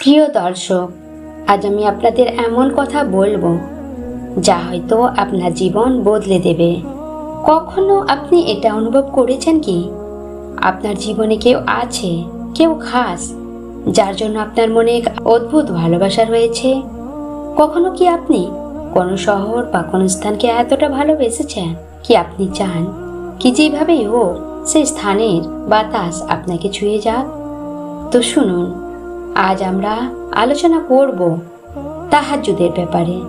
প্রিয় দর্শক, আজ আমি আপনাদের এমন কথা বলব যা হয়তো আপনার জীবন বদলে দেবে। কখনো আপনি এটা অনুভব করেছেন কি? আপনার জীবনে কেউ আছে, কেউ খাস, যার জন্য আপনার মনে এক অদ্ভুত ভালোবাসা রয়েছে? কখনো কি আপনি কোনো শহর বা কোনো স্থানকে এতটা ভালোবেসেছেন কি আপনি চান কি যেভাবেই হোক, সেই স্থানের বাতাস আপনাকে ছুঁয়ে যাক? তো শুনুন আজ আমরা আলোচনা করব তাহাজ্জুদের ব্যাপারে।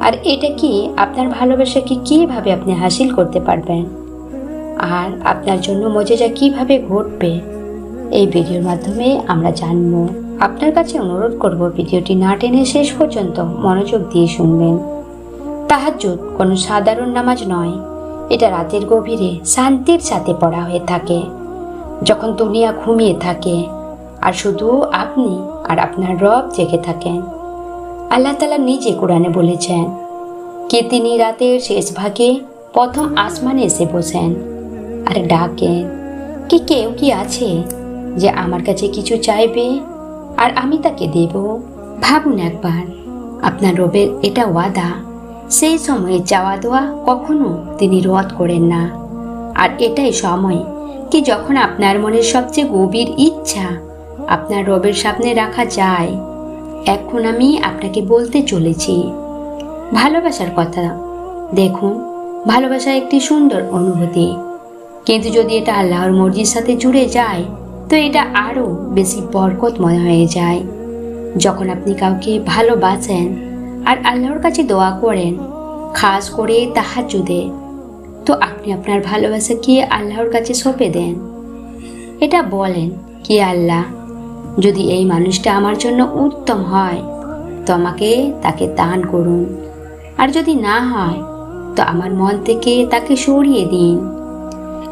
আর এটা কি আপনার ভালোবাসাকে কীভাবে আপনি হাসিল করতে পারবেন? আর আপনার জন্য মজেজা কীভাবে ঘটবে? এই ভিডিওর মাধ্যমে আমরা জানব। আপনার কাছে অনুরোধ করব ভিডিওটি না টেনে শেষ পর্যন্ত মনোযোগ দিয়ে শুনবেন। তাহাজ্জুদ কোনো সাধারণ নামাজ নয়, এটা রাতের গভীরে শান্তির সাথে পড়া হয়ে থাকে। যখন দুনিয়া ঘুমিয়ে থাকে আর শুধু আপনি আর আপনার রব জেগে থাকেন। আল্লাহ তালা নিজে কোরআনে বলেছেন, কি তিনি রাতের শেষ ভাগে প্রথম আসমানে এসে বসেন আর ডাকেন, কি কেউ কি আছে যে আমার কাছে কিছু চাইবে আর আমি তাকে দেব? ভাবুন একবার, আপনার রবের এটা ওয়াদা, সেই সময়ে চাওয়া দেওয়া কখনো তিনি রদ করেন না। আর এটাই সময় কি যখন আপনার মনের সবচেয়ে গভীর ইচ্ছা আপনার রবের সামনে রাখা যায়। এখন আমি আপনাকে বলতে চলেছি। ভালোবাসার কথা। দেখুন, ভালোবাসা একটি সুন্দর অনুভূতি। কিন্তু যদি এটা আল্লাহর মর্জির সাথে জুড়ে যায়, তো এটা আরও বেশি বরকতময় হয়ে যায়। যখন আপনি কাউকে ভালোবাসেন আর আল্লাহর কাছে দোয়া করেন, খাস করে তাহাজুদে তো আপনি আপনার ভালোবাসাকে আল্লাহর কাছে সঁপে দেন। এটা বলেন কি আল্লাহ যদি এই মানুষটা আমার জন্য উত্তম হয়, তো আমাকে তাকে দান করুন। আর যদি না হয়, তো আমার মন থেকে তাকে সরিয়ে দিন।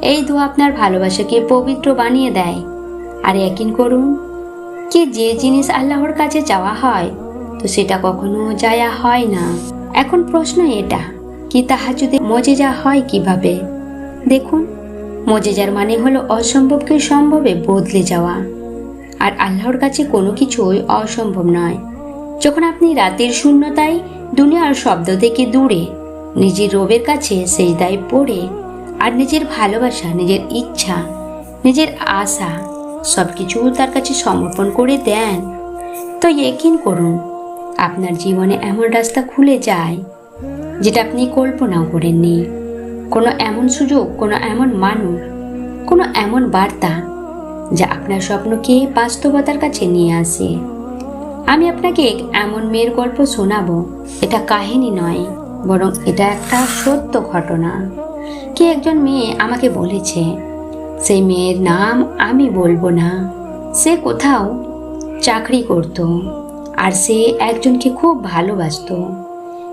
এই দোয়া আপনার ভালোবাসাকে পবিত্র বানিয়ে দেয়। আর একিন করুন, কি যে জিনিস আল্লাহর কাছে চাওয়া হয়, তো সেটা কখনো যায়া হয় না। এখন প্রশ্ন এটা, কি তাহা যদি মজেজা হয় কীভাবে? দেখুন, মজেজার মানে হলো অসম্ভবকে সম্ভবে বদলে যাওয়া। আর আল্লাহর কাছে কোনো কিছুই অসম্ভব নয়। যখন আপনি রাতের শূন্যতায় দুনিয়ার শব্দ থেকে দূরে, নিজের রবের কাছে সেই দায় পড়ে, আর নিজের ভালোবাসা, নিজের ইচ্ছা, নিজের আশা সব কিছু তার কাছে সমর্পণ করে দেন, তো একিন করুন, আপনার জীবনে এমন রাস্তা খুলে যায় যেটা আপনি কল্পনাও করেননি। কোনো এমন সুযোগ, কোনো এমন মানুষ, কোনো এমন বার্তা যা আপনার স্বপ্নকে বাস্তবতার কাছে নিয়ে আসে। আমি আপনাকে এমন মেয়ের গল্প শোনাবো, এটা কাহিনী নয়, বরং এটা একটা সত্য ঘটনা। কে একজন মেয়ে আমাকে বলেছে, সেই মেয়ের নাম আমি বলব না। সে কোথাও চাকরি করত আর সে একজনকে খুব ভালোবাসতো।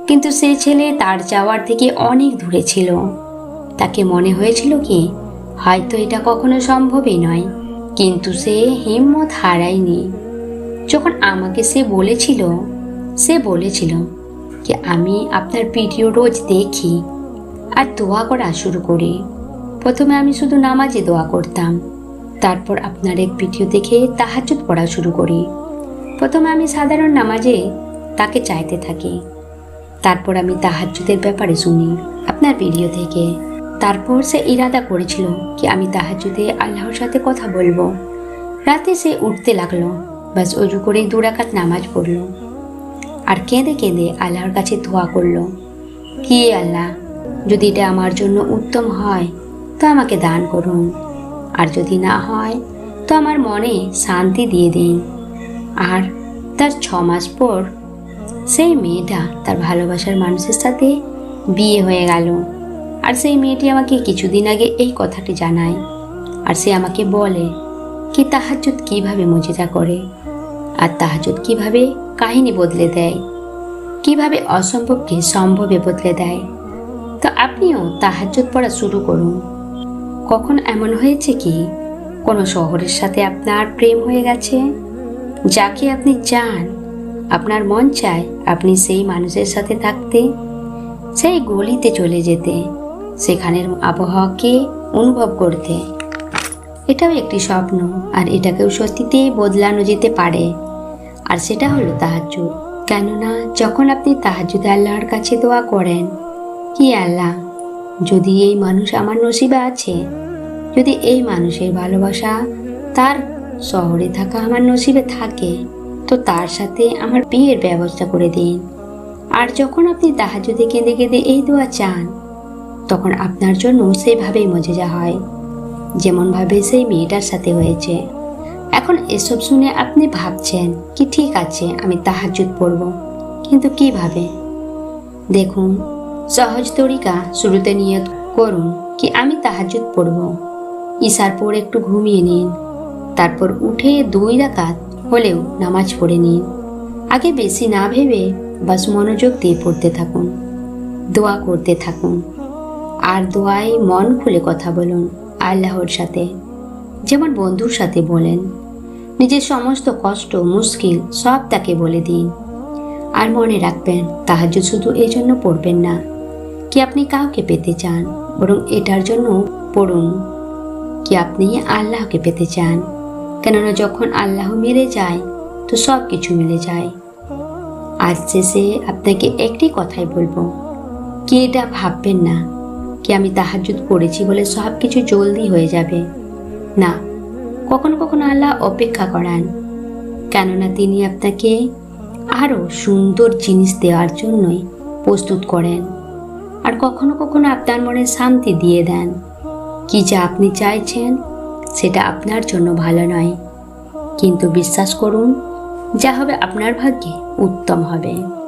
কিন্তু সে ছেলে তার যাওয়ার থেকে অনেক দূরে ছিল। তাকে মনে হয়েছিল কি, হয়তো এটা কখনো সম্ভবই নয়। কিন্তু সে হিম্মত হারায়নি। যখন আমাকে সে বলেছিল সে বলেছিল যে আমি আপনার ভিডিও রোজ দেখি আর দোয়া করা শুরু করি। প্রথমে আমি শুধু নামাজে দোয়া করতাম, তারপর আপনার এক ভিডিও দেখে তাহাজুদ পড়া শুরু করি। প্রথমে আমি সাধারণ নামাজে তাকে চাইতে থাকি, তারপর আমি তাহাজুদের ব্যাপারে শুনি আপনার ভিডিও থেকে তারপর সে ইরাদা করেছিল কি আমি তাহাজুদে আল্লাহর সাথে কথা বলব। রাতে সে উঠতে লাগল, বাস অজু করে দুরাকাত নামাজ পড়ল। আর কেঁদে কেঁদে আল্লাহর কাছে দোয়া করল, কি আল্লাহ, যদি এটা আমার জন্য উত্তম হয়, তো আমাকে দান করুন। আর যদি না হয়, তো আমার মনে শান্তি দিয়ে দিন। আর তার ছ মাস পর সেই মেয়েটা তার ভালোবাসার মানুষের সাথে বিয়ে হয়ে গেল। আর সেই মেয়েটি আমাকে কিছুদিন আগে এই কথাটি জানায়। আর সে আমাকে বলে কি তাহাজুদ কীভাবে মজিদা করে, আর তাহাজুদ কীভাবে কাহিনী বদলে দেয়, কীভাবে অসম্ভবকে সম্ভবে বদলে দেয়। তো আপনিও তাহাজুদ পড়া শুরু করুন। কখন এমন হয়েছে কি? কোনো শহরের সাথে আপনার প্রেম হয়ে গেছে? যাকে আপনি চান, আপনার মন চায় আপনি সেই মানুষের সাথে থাকতে, সেই গলিতে চলে যেতে। সেখানের আবহাওয়াকে অনুভব করতে। এটাও একটি স্বপ্ন, আর এটাকেও সত্যিতে বদলানো যেতে পারে। আর সেটা হলো তাহাজ্জুদ। কেননা, যখন আপনি তাহাজ্জুদে আল্লাহর কাছে দোয়া করেন কি আল্লাহ, যদি এই মানুষ আমার নসিবে আছে, যদি এই মানুষের ভালোবাসা তার শহরে থাকা আমার নসিবে থাকে, তো তার সাথে আমার বিয়ের ব্যবস্থা করে দিন। আর যখন আপনি তাহাজ্জুদে কেঁদে কেঁদে এই দোয়া চান তখন আপনার জন্য সেইভাবেই মজেজা হয়। যেমনভাবে সেই মেয়েটার সাথে হয়েছে। এখন এসব শুনে আপনি ভাবছেন, কি ঠিক আছে, আমি তাহাজ্জুদ পড়ব। কিন্তু কীভাবে? দেখুন, সহজ তরিকা শুরুতে নিয়ত করুন কি আমি তাহাজ্জুদ পড়ব। ঈশার পর একটু ঘুমিয়ে নিন। তারপর উঠে দুই রাকাত হলেও নামাজ পড়ে নিন। আগে বেশি না ভেবে বাস মনোযোগ দিয়ে পড়তে থাকুন। দোয়া করতে থাকুন। আর দোয়ায় মন খুলে কথা বলুন আল্লাহর সাথে। যেমন বন্ধুর সাথে বলেন, নিজের সমস্ত কষ্ট, মুশকিল সব তাকে বলে দিন। আর মনে রাখবেন তাহাজ শুধু এই জন্য পড়বেন না, কি আপনি কাউকে পেতে চান, বরং এটার জন্য পড়ুন। কি আপনি আল্লাহকে পেতে চান, কেননা যখন আল্লাহ মিলে যায়, তো সব কিছু মিলে যায়। আজ শেষে আপনাকে একটি কথাই বলব, কি এটা ভাববেন না কি আমি তাহাজুদ পড়েছি বলে সব কিছু জলদি হয়ে যাবে? না, কখনো কখনো আল্লাহ অপেক্ষা করান। কেননা তিনি আপনাকে আরও সুন্দর জিনিস দেওয়ার জন্যই প্রস্তুত করেন। আর কখনো কখনো আপনার মনে শান্তি দিয়ে দেন। কি যা আপনি চাইছেন, সেটা আপনার জন্য ভালো নয়। কিন্তু বিশ্বাস করুন, যা হবে আপনার ভাগ্যে উত্তম হবে।